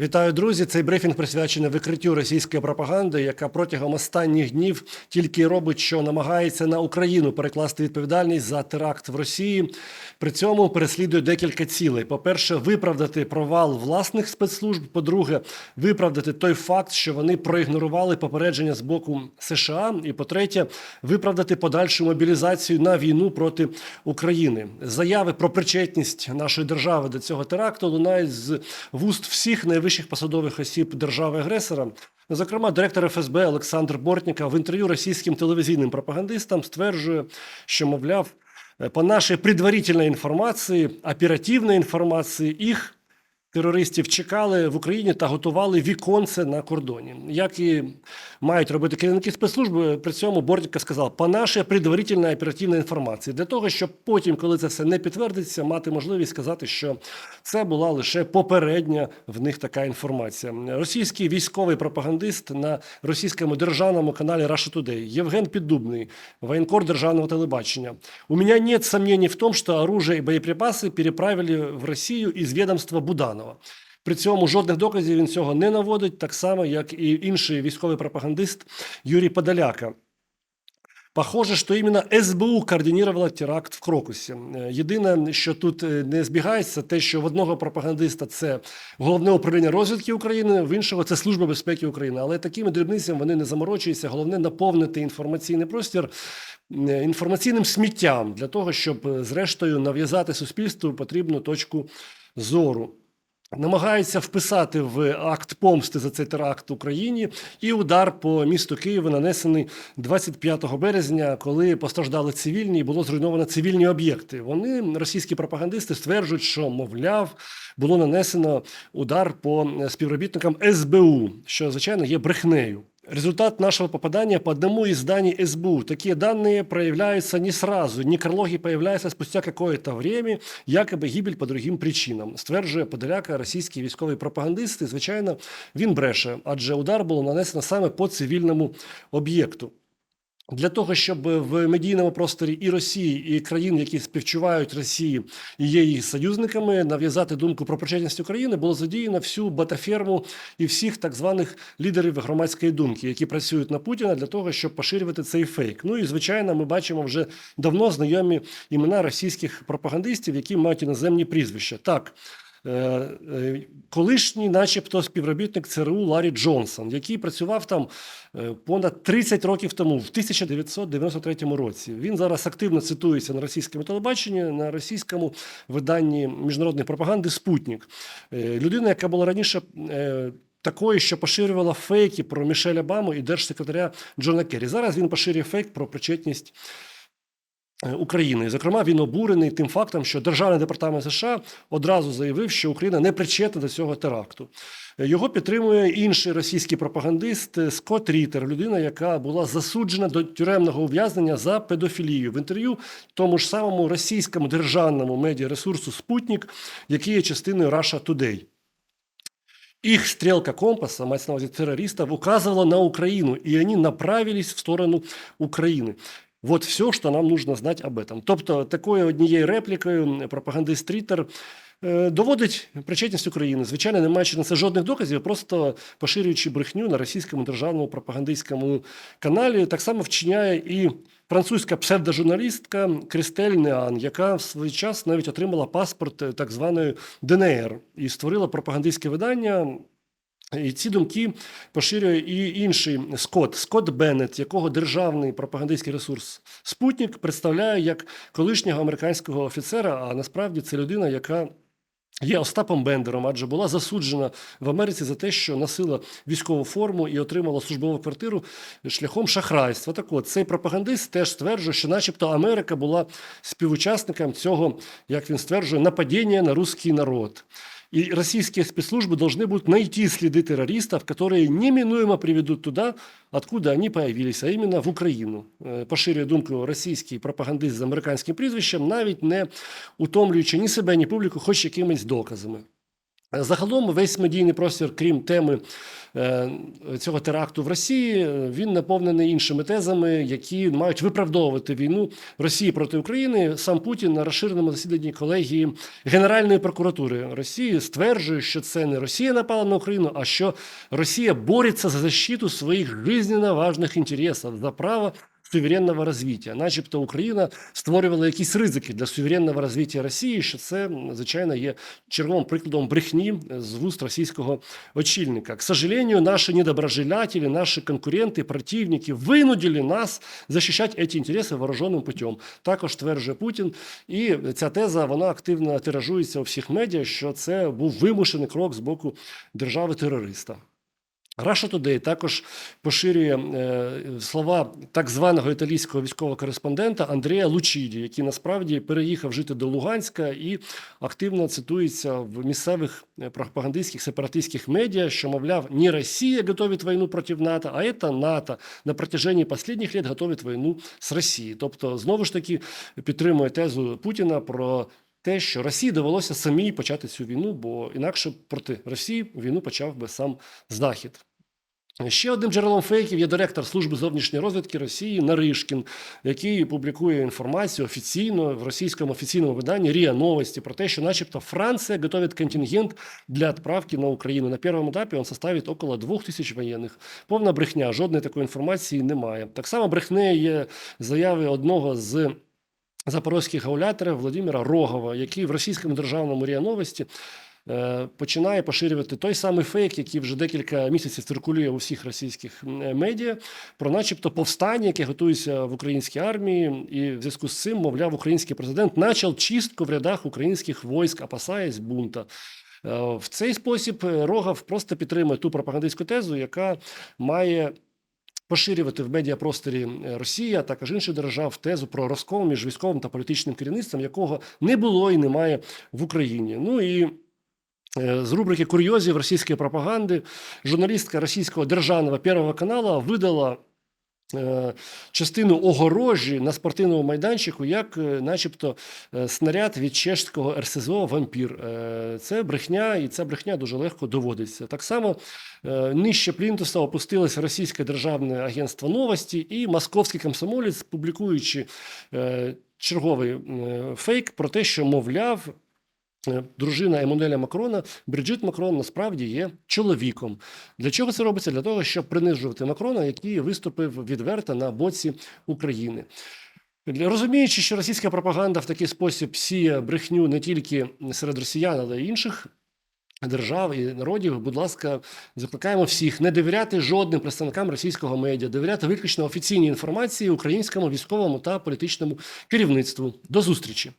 Вітаю, друзі. Цей брифінг присвячений викриттю російської пропаганди, яка протягом останніх днів тільки робить, що намагається на Україну перекласти відповідальність за теракт в Росії. При цьому переслідує декілька цілей: по-перше, виправдати провал власних спецслужб. По-друге, виправдати той факт, що вони проігнорували попередження з боку США. І по-третє, виправдати подальшу мобілізацію на війну проти України. Заяви про причетність нашої держави до цього теракту лунають з вуст всіх найвищих посадових осіб держави-агресора. Зокрема, директор ФСБ Олександр Бортніка в інтерв'ю російським телевізійним пропагандистам стверджує, що мовляв, по нашій предварительной інформації, оперативної інформації, їх терористів чекали в Україні та готували віконце на кордоні. Як і мають робити керівники спецслужби, при цьому Бортніка сказав, по нашій предварительній оперативній інформації, для того, щоб потім, коли це все не підтвердиться, мати можливість сказати, що це була лише попередня в них така інформація. Російський військовий пропагандист на російському державному каналі Russia Today Євген Піддубний, воєнкор державного телебачення. У меня нет сомнений в том, что оружие и боеприпасы переправили в Росію із відомства Буданова. При цьому жодних доказів він цього не наводить, так само, як і інший військовий пропагандист Юрій Подоляка. Похоже, що іменно СБУ координувала теракт в Крокусі. Е, Єдине, що тут е, не збігається, те, що в одного пропагандиста це головне управління розвідки України, в іншого це Служба безпеки України. Але такими дрібницями вони не заморочуються. Головне наповнити інформаційний простір е, інформаційним сміттям для того, щоб зрештою нав'язати суспільству потрібну точку зору. Намагаються вписати в акт помсти за цей теракт Україні і удар по місту Києва нанесений 25 березня, коли постраждали цивільні і було зруйновано цивільні об'єкти. Вони, російські пропагандисти, стверджують, що мовляв було нанесено удар по співробітникам СБУ, що звичайно є брехнею. Результат нашего попадания по одному из зданий СБУ. Такие данные проявляются не сразу. Некрологи появляются спустя какое-то время, якобы гибель по другим причинам. Стверджує Подоляка, російський військовий пропагандист. І, звичайно, він бреше, адже удар було нанесено саме по цивільному об'єкту. Для того, щоб в медійному просторі і Росії, і країн, які співчувають Росії і є її союзниками, нав'язати думку про причетність України, було задіяно всю батаферму і всіх так званих лідерів громадської думки, які працюють на Путіна для того, щоб поширювати цей фейк. Ну і звичайно, ми бачимо вже давно знайомі імена російських пропагандистів, які мають іноземні прізвища. Так. Е, е, Колишній, начебто, співробітник ЦРУ Ларі Джонсон, який працював там е, понад 30 років тому, в 1993 році. Він зараз активно цитується на російському телебаченні, на російському виданні міжнародної пропаганди Спутник. Людина, яка була раніше. Такої, що поширювала фейки про Мішеля Обаму і держсекретаря Джона Керрі. Зараз він поширює фейк про причетність України. Зокрема, він обурений тим фактом, що Державний департамент США одразу заявив, що Україна не причетна до цього теракту. Е, Його підтримує інший російський пропагандист е, Скотт Рітер, людина, яка була засуджена до тюремного ув'язнення за педофілію. В інтерв'ю тому ж самому російському державному медіаресурсу Спутник, який є частиною Russia Today. Их стрелка компаса, мать на террористов, указывала на Украину, и они направились в сторону України. Вот все, що нам нужно знати об этом. Тобто, такою однією реплікою пропагандист Трітер доводить причетність України. Звичайно, не маючи на це жодних доказів, просто поширюючи брехню на російському державному пропагандистському каналі, так само вчиняє і французька псевдожурналістка Крістель Неан, яка в свій час навіть отримала паспорт е, так званої ДНР і створила пропагандистське видання. І ці думки поширює і інший Скотт, Скотт Беннет, якого державний пропагандистський ресурс Спутник представляє як колишнього американського офіцера, а насправді це людина, яка є Остапом Бендером, адже була засуджена в Америці за те, що носила військову форму і отримала службову квартиру шляхом шахрайства. Так от цей пропагандист теж стверджує, що, начебто, Америка була співучасником цього, як він стверджує, нападіння на русский народ. И российские спецслужбы должны будут найти следы террористов, которые неминуемо приведут туда, откуда они появились, а именно в Україну. Е, Поширює думку російський пропагандист з американським прізвищем, навіть не утомлюючи ні себе, ні публіку, хоч якимись доказами. Загалом весь медійний простір, крім теми е, цього теракту в Росії, він наповнений іншими тезами, які мають виправдовувати війну Росії проти України. Сам Путін на розширеному засіданні колегії Генеральної прокуратури Росії стверджує, що це не Росія напала на Україну, а що Росія бореться за защиту своїх жизненно важних інтересів за право суверенного розвиття, начебто Україна створювала якісь ризики для суверенного розвиття Росії, що це звичайно є черговим прикладом брехні з вуст російського очільника. К сожалению, наші недоброжелятели, наші конкуренти, противники винудили нас захищати ці інтереси вооруженим путем. Також стверджує Путін, і ця теза вона активно тиражується у всіх медіа, що це був вимушений крок з боку держави-терориста. Russia Today також поширює е, слова так званого італійського військового кореспондента Андрія Лучіді, який насправді переїхав жити до Луганська і активно цитується в місцевих е, пропагандистських сепаратистських медіа, що мовляв, не Росія готовить війну проти НАТО, а це НАТО на протяжении останніх лет готовить війну з Росією. Тобто, знову ж таки підтримує тезу Путіна про. Те, що Росії довелося самій почати цю війну, бо інакше проти Росії війну почав би сам Захід. Ще одним джерелом фейків є директор служби зовнішньої розвідки Росії Наришкін, який публікує інформацію офіційно в російському офіційному виданні РІА Новості про те, що, начебто, Франція готовить контингент для відправки на Україну. На першому етапі він составить около двох тисяч воєнних. Повна брехня, жодної такої інформації немає. Так само брехнею є заяви одного з. Запорозьких гауляторів Володимира Рогова, який в російському державному РІА Новості е, починає поширювати той самий фейк, який вже декілька місяців циркулює у всіх російських м, медіа, про начебто повстання, яке готується в українській армії, і в зв'язку з цим, мовляв, український президент почав чистку в рядах українських військ, опасаясь бунта. Е, В цей спосіб е, Рогов просто підтримує ту пропагандистську тезу, яка має поширювати в медіапросторі е, Росії, а також інших держав тезу про розкол між військовим та політичним керівництвом, якого не було і немає в Україні. Ну і е, з рубрики курйозів російської пропаганди журналістка російського державного Первого каналу видала. Е, Частину огорожі на спортивному майданчику, як, е, начебто, е, снаряд від чешського РСЗО Вампір. Це брехня, і ця брехня дуже легко доводиться. Так само нижче плінтуса опустилось російське державне агентство новості і московський комсомолець, публікуючи черговий фейк про те, що мовляв. Е, Дружина Еммануеля Макрона Бриджит Макрон насправді є чоловіком. Для чого це робиться? Для того, щоб принижувати Макрона, який виступив відверто на боці України. Розуміючи, що російська пропаганда в такий спосіб сіє брехню не тільки серед росіян, але й інших держав і народів, будь ласка, закликаємо всіх не довіряти жодним представникам російського медіа, довіряти виключно офіційній інформації українському військовому та політичному керівництву. До зустрічі.